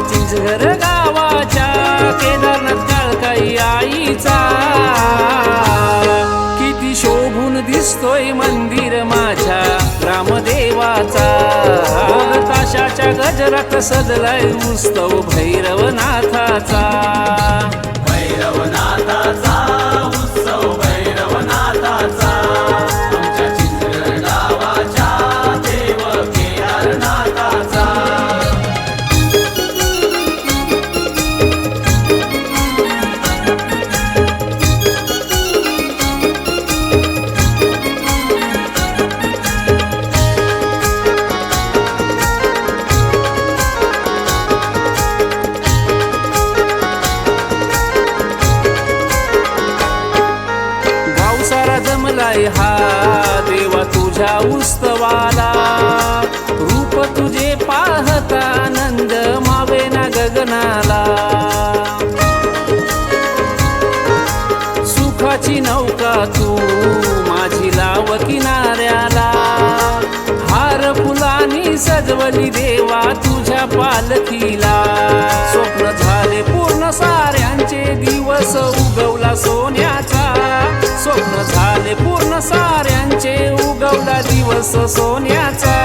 चिंचघर गावाच्या केदारनाथ काळकाई आईचा. किती शोभून दिसतोय मंदिर माझ्या रामदेवाचा. ताशाच्या गजरात सजलाय उत्सव भैरवनाथाचा. हा देवा तुझ्या उत्सवाला रूप तुझे पाहता नंद मावे ना गगनाला. सुखाची नौका तू माझी लाव किनाऱ्याला. हार फुलानी सजवली देवा तुझ्या पालखीला. स्वप्न झाले पूर्ण साऱ्यांचे दिवस उगवला सोन्याचा. स्वप्न झाले पूर्ण साऱ्यांचे उगवला दिवस सोन्याचा.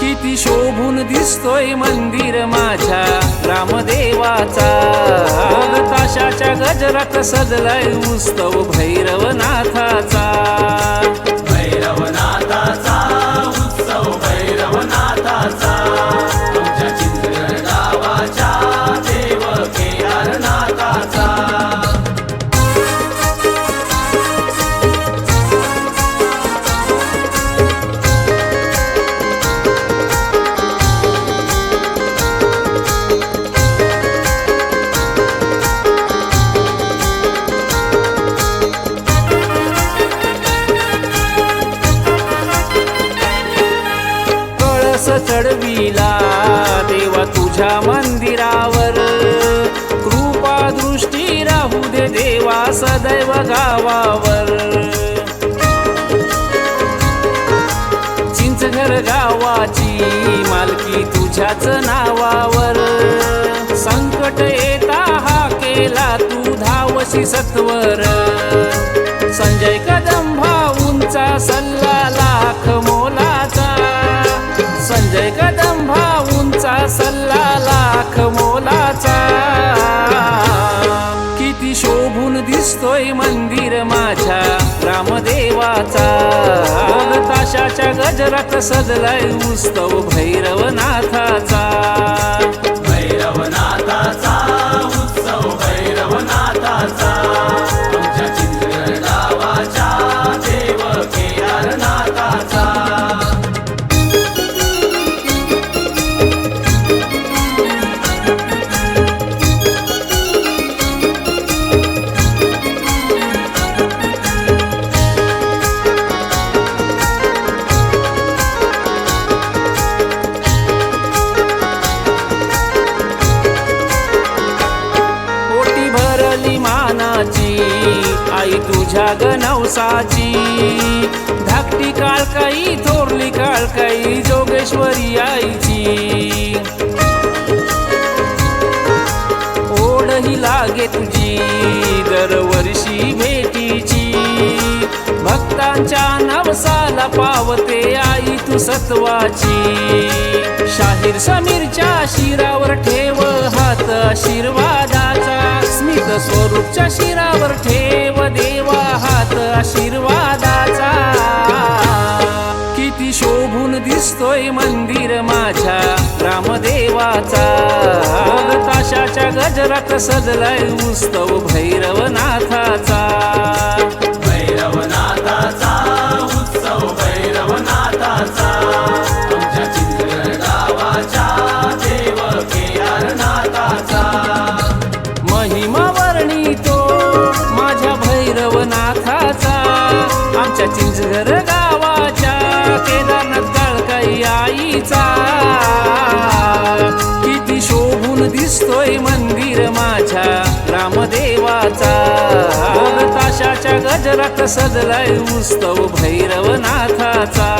किती शोभून दिसतोय मंदिर माझ्या रामदेवाचा. ताशाच्या गजरात सजलाय उत्सव भैरवनाथाचा भैरवनाथाचा. तुझ्या मंदिरावर कृपा दृष्टी राहू दे देवा सदैव गावावर. चिंचघर गावाची मालकी तुझ्याच नावावर. संकट येता हा केला तू धावशी सत्वर. होय मंदिर माझ्या रामदेवाचा. ताशाच्या गजरात सजलाय उत्सव भैरवनाथाचा. माझ्या गणवसाची धाकटी काळकाई थोरली काळकाई जोगेश्वरी आईची. ओढ ही लागे तुझी दरवर्षी भेटीची. भक्तांच्या नवसाला पावते आई तू सत्वाची. शाहीर समीरच्या शिरावर ठेव हात आशीर्वादा. स्मित स्वरूपच्या शिरावर ठेव देवा हात आशीर्वादाचा. किती शोभून दिसतोय मंदिर माझ्या रामदेवाचा. ताशाच्या गजरात सजलाय उत्सव भैरवनाथाचा. चिंचघर गावाच्या केदारनाथ काळकाई आईचा. किती शोभून दिसतोय मंदिर माझ्या रामदेवाचा. ताशाच्या गजरात सजलाय उत्सव भैरवनाथाचा.